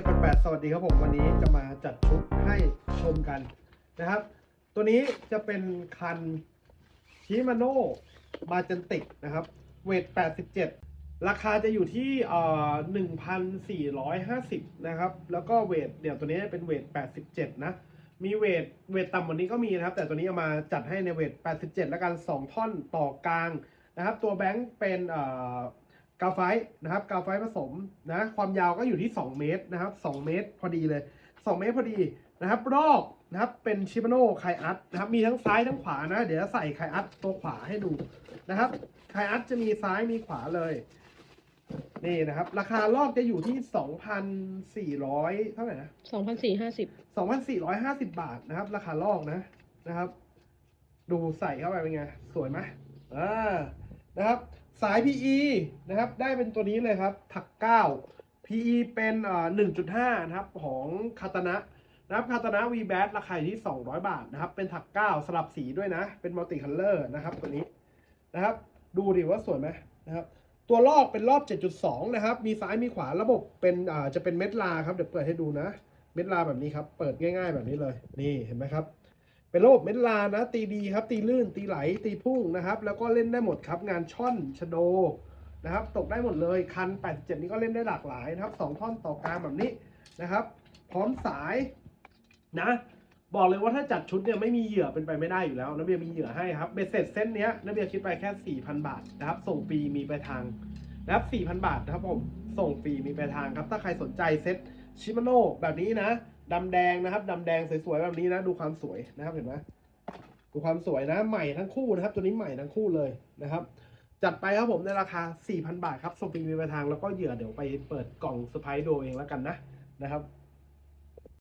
ด็กคนแปดสวัสดีครับผมวันนี้จะมาจัดชุดให้ชมกันนะครับ ตัวนี้จะเป็นคันชิมาโน่มาเจนติกนะครับ เวท 87 ราคาจะอยู่ที่เอ่อ1,450 นะครับ แล้วก็เวทเดี๋ยวตัวนี้เป็นเวท 87 นะ มีเวทเวทต่ำกว่านี้ก็มีนะครับ แต่ตัวนี้เอามาจัดให้ในเวท 87 แล้วกัน 2 ท่อนต่อกลางนะครับ ตัวแบงค์เป็นเอ่อ กาวไฟท์นะครับกาวไฟท์ผสมนะความยาวก็อยู่ที่ 2 เมตรนะครับ 2 เมตรพอดีเลย 2 เมตรพอดีนะครับรอบนะครับเป็นชิมาโน่ไคอัตนะครับมีทั้งซ้ายทั้งขวานะ เดี๋ยวจะใส่ไคอัตตัวขวาให้ดูนะครับไคอัตจะมีซ้ายมีขวาเลยนี่นะครับ ราคาลอกจะอยู่ที่ 2,400 เท่าไหร่นะสองพันสี่ห้าสิบ2,450 บาทนะครับ ราคาลอกนะนะครับ ดูใส่เข้าไปเป็นไง สวยไหมอ่านะครับ สาย PE นะครับ ได้เป็นตัวนี้เลยครับ ถัก 9 PE เป็นเอ่อ1.5 นะครับ ของคาตานะนะครับคาตานะ V b a t ราคาอยู่ที่ 200 บาทนะครับ เป็นถัก 9 สลับสีด้วยนะ เป็นมัลติคัลเลอร์นะครับ ตัวนี้นะครับ ดูดิว่าสวยไหมนะครับ ตัวลอกเป็นรอบ 7.2 นะครับ มีซ้ายมีขวาระบบเป็นอ่าจะเป็นเม็ดลาครับ เดี๋ยวเปิดให้ดูนะ เม็ดลาแบบนี้ครับ เปิดง่าย ๆ แบบนี้เลย นี่เห็นไหมครับ เป็นระบบเม็ดลานะ ตีดีครับ ตีลื่น ตีไหล ตีพุ่งนะครับ แล้วก็เล่นได้หมดครับ งานช่อนชโดนะครับ ตกได้หมดเลย คัน 87 นี้ก็เล่นได้หลากหลายนะครับสองท่อนต่อกลางแบบนี้นะครับ พร้อมสายนะ บอกเลยว่าถ้าจัดชุดเนี่ยไม่มีเหยื่อเป็นไปไม่ได้อยู่แล้วนักเบียมีเหยื่อให้ครับเบสเสร็จเส้นเนี้ยนักเบียคิดไปแค่ 4,000 บาทนะครับ ส่งฟรีมีไปลายทางนะครับ4,000 บาทนะครับผม ส่งฟรีมีไปลายทางครับ ถ้าใครสนใจเซ็ต ชิมาโน่แบบนี้นะดำแดงนะครับดำแดงสวยๆแบบนี้นะ ดูความสวยนะครับเห็นไหมดูความสวยนะใหม่ทั้งคู่นะครับ ตัวนี้ใหม่ทั้งคู่เลยนะครับ จัดไปครับผมในราคา 4,000 บาทครับส่งฟรีมีไปลายทางแล้วก็เหยื่อเดี๋ยวไปเปิดกล่องเซอร์ไพรส์ดูเองแล้วกันนะนะครับ